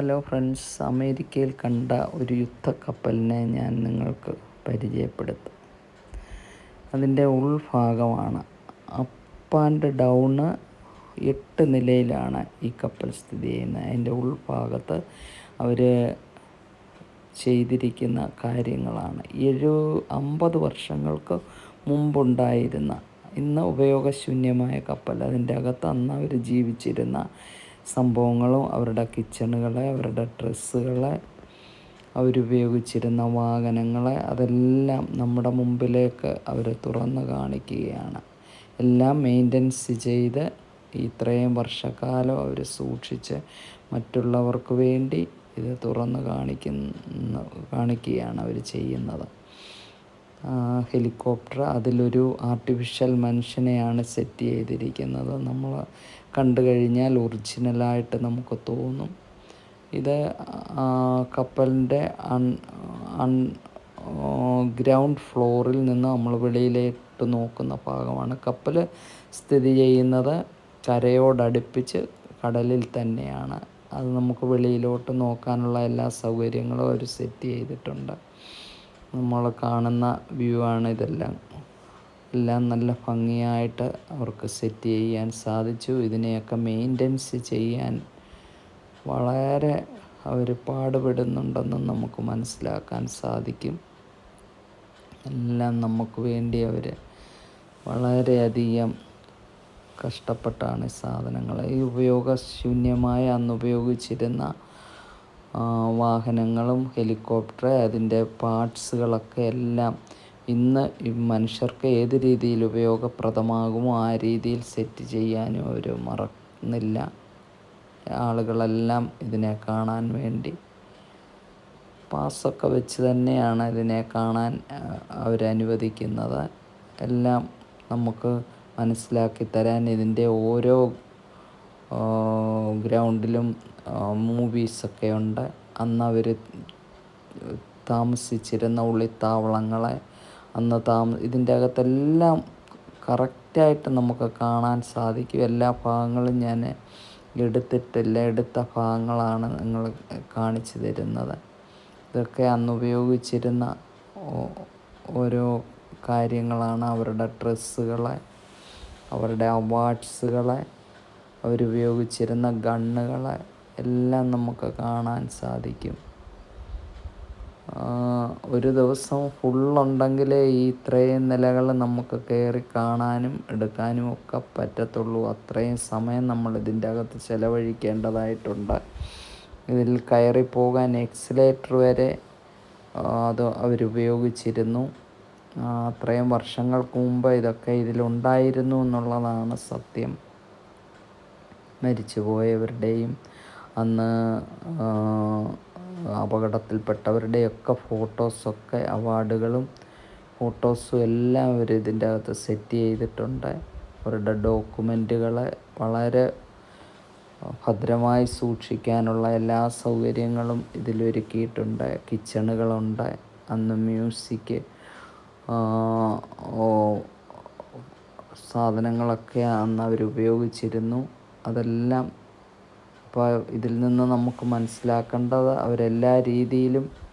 Hello friends അമേരിക്കയിൽ കണ്ട ഒരു യുദ്ധക്കപ്പലിനെ ഞാൻ നിങ്ങൾക്ക് പരിചയപ്പെടുത്തും. അതിന്റെ ഉൾഭാഗമാണ്. അപ്പ് ആൻഡ് ഡൗണ് എട്ട് നിലയിലാണ് ഈ കപ്പൽ സ്ഥിതി ചെയ്യുന്നത്. അതിന്റെ ഉൾഭാഗത്ത് അവർ ചെയ്തിരിക്കുന്ന കാര്യങ്ങളാണ്. ഒരു അമ്പത് വർഷങ്ങൾക്ക് മുമ്പുണ്ടായിരുന്ന ഇന്ന് ഉപയോഗശൂന്യമായ കപ്പൽ. അതിന്റെ അകത്ത് അന്ന് അവർ ജീവിച്ചിരുന്ന സംഭവങ്ങളും അവരുടെ കിച്ചണുകളെ അവരുടെ ഡ്രസ്സുകളെ അവരുപയോഗിച്ചിരുന്ന വാഹനങ്ങളെ അതെല്ലാം നമ്മുടെ മുമ്പിലേക്ക് അവർ തുറന്നു കാണിക്കുകയാണ്. എല്ലാം മെയിന്റനൻസ് ചെയ്ത് ഇത്രയും വർഷക്കാലം അവർ സൂക്ഷിച്ച് മറ്റുള്ളവർക്ക് വേണ്ടി ഇത് തുറന്നു കാണിക്കുന്ന കാണിക്കുകയാണ് അവർ ചെയ്യുന്നത്. ഹെലികോപ്റ്റർ അതിലൊരു ആർട്ടിഫിഷ്യൽ മനുഷ്യനെയാണ് സെറ്റ് ചെയ്തിരിക്കുന്നത്. നമ്മൾ കണ്ടു കഴിഞ്ഞാൽ ഒറിജിനലായിട്ട് നമുക്ക് തോന്നും. ഇത് കപ്പലിന്റെ അൺ അൺ ഗ്രൗണ്ട് ഫ്ലോറിൽ നിന്ന് നമ്മൾ വെളിയിലേക്ക് നോക്കുന്ന ഭാഗമാണ്. കപ്പൽ സ്ഥിതി ചെയ്യുന്നത് കരയോടടുപ്പിച്ച് കടലിൽ തന്നെയാണ്. അത് നമുക്ക് വെളിയിലോട്ട് നോക്കാനുള്ള എല്ലാ സൗകര്യങ്ങളും അവർ സെറ്റ് ചെയ്തിട്ടുണ്ട്. നമ്മൾ കാണുന്ന വ്യൂ ആണ് ഇതെല്ലാം. എല്ലാം നല്ല ഭംഗിയായിട്ട് അവർക്ക് സെറ്റ് ചെയ്യാൻ സാധിച്ചു. ഇതിനെയൊക്കെ മെയിന്റനൻസ് ചെയ്യാൻ വളരെ അവർ പാടുപെടുന്നുണ്ടെന്നും നമുക്ക് മനസ്സിലാക്കാൻ സാധിക്കും. എല്ലാം നമുക്ക് വേണ്ടി അവർ വളരെയധികം കഷ്ടപ്പെട്ടാണ് ഈ സാധനങ്ങൾ ഈ ഉപയോഗശൂന്യമായ അന്ന് ഉപയോഗിച്ചിരുന്ന വാഹനങ്ങളും ഹെലികോപ്റ്റർ അതിന്റെ പാർട്സുകളൊക്കെ എല്ലാം ഇന്ന് മനുഷ്യർക്ക് ഏത് രീതിയിൽ ഉപയോഗപ്രദമാകുമോ ആ രീതിയിൽ സെറ്റ് ചെയ്യാനും അവർ മറക്കുന്നില്ല ആളുകളെല്ലാം ഇതിനെ കാണാൻ വേണ്ടി. പാസ്സൊക്കെ വെച്ച് തന്നെയാണ് ഇതിനെ കാണാൻ അവരനുവദിക്കുന്നത് എല്ലാം നമുക്ക് മനസ്സിലാക്കി തരാൻ ഇതിന്റെ ഓരോ ഗ്രൗണ്ടിലും മൂവീസൊക്കെ ഉണ്ട്. അന്ന് അവർ താമസിച്ചിരുന്ന ഉള്ളിത്താവളങ്ങളെ അന്ന് താമ ഇതിന്റെ അകത്തെല്ലാം കറക്റ്റായിട്ട് നമുക്ക് കാണാൻ സാധിക്കും. എല്ലാ ഭാഗങ്ങളും ഞാൻ എടുത്തിട്ടില്ല എടുത്ത ഭാഗങ്ങളാണ് നിങ്ങൾ കാണിച്ചു തരുന്നത്. ഇതൊക്കെ അന്ന് ഉപയോഗിച്ചിരുന്ന ഓരോ കാര്യങ്ങളാണ് അവരുടെ ഡ്രസ്സുകളെ അവരുടെ അവാർഡ്സുകളെ അവരുപയോഗിച്ചിരുന്ന ഗണ്ണുകളെ എല്ലാം നമുക്ക് കാണാൻ സാധിക്കും. ഒരു ദിവസം ഫുള്ളുണ്ടെങ്കിലേ ഈ ഇത്രയും നിലകൾ നമുക്ക് കയറി കാണാനും എടുക്കാനും ഒക്കെ പറ്റത്തുള്ളൂ. അത്രയും സമയം നമ്മൾ ഇതിന്റെ അകത്ത് ചിലവഴിക്കേണ്ടതായിട്ടുണ്ട്. ഇതിൽ കയറി പോകാൻ എക്സിലേറ്റർ വരെ അത് അവരുപയോഗിച്ചിരുന്നു. അത്രയും വർഷങ്ങൾക്ക് മുമ്പ് ഇതൊക്കെ ഇതിലുണ്ടായിരുന്നു എന്നുള്ളതാണ് സത്യം. മരിച്ചുപോയവരുടെയും അന്ന് അപകടത്തിൽപ്പെട്ടവരുടെയൊക്കെ ഫോട്ടോസൊക്കെ അവാർഡുകളും ഫോട്ടോസും എല്ലാം അവർ ഇതിന്റെ അകത്ത് സെറ്റ് ചെയ്തിട്ടുണ്ട്. അവരുടെ ഡോക്യുമെന്റുകളെ വളരെ ഭദ്രമായി സൂക്ഷിക്കാനുള്ള എല്ലാ സൗകര്യങ്ങളും ഇതിലൊരുക്കിയിട്ടുണ്ട്. കിച്ചണുകളുണ്ട്. അന്ന് മ്യൂസിക് സാധനങ്ങളൊക്കെ അന്ന് അവർ ഉപയോഗിച്ചിരുന്നു. അതെല്ലാം ഇപ്പോൾ ഇതിൽ നിന്ന് നമുക്ക് മനസ്സിലാക്കേണ്ടത് അവരെല്ലാ രീതിയിലും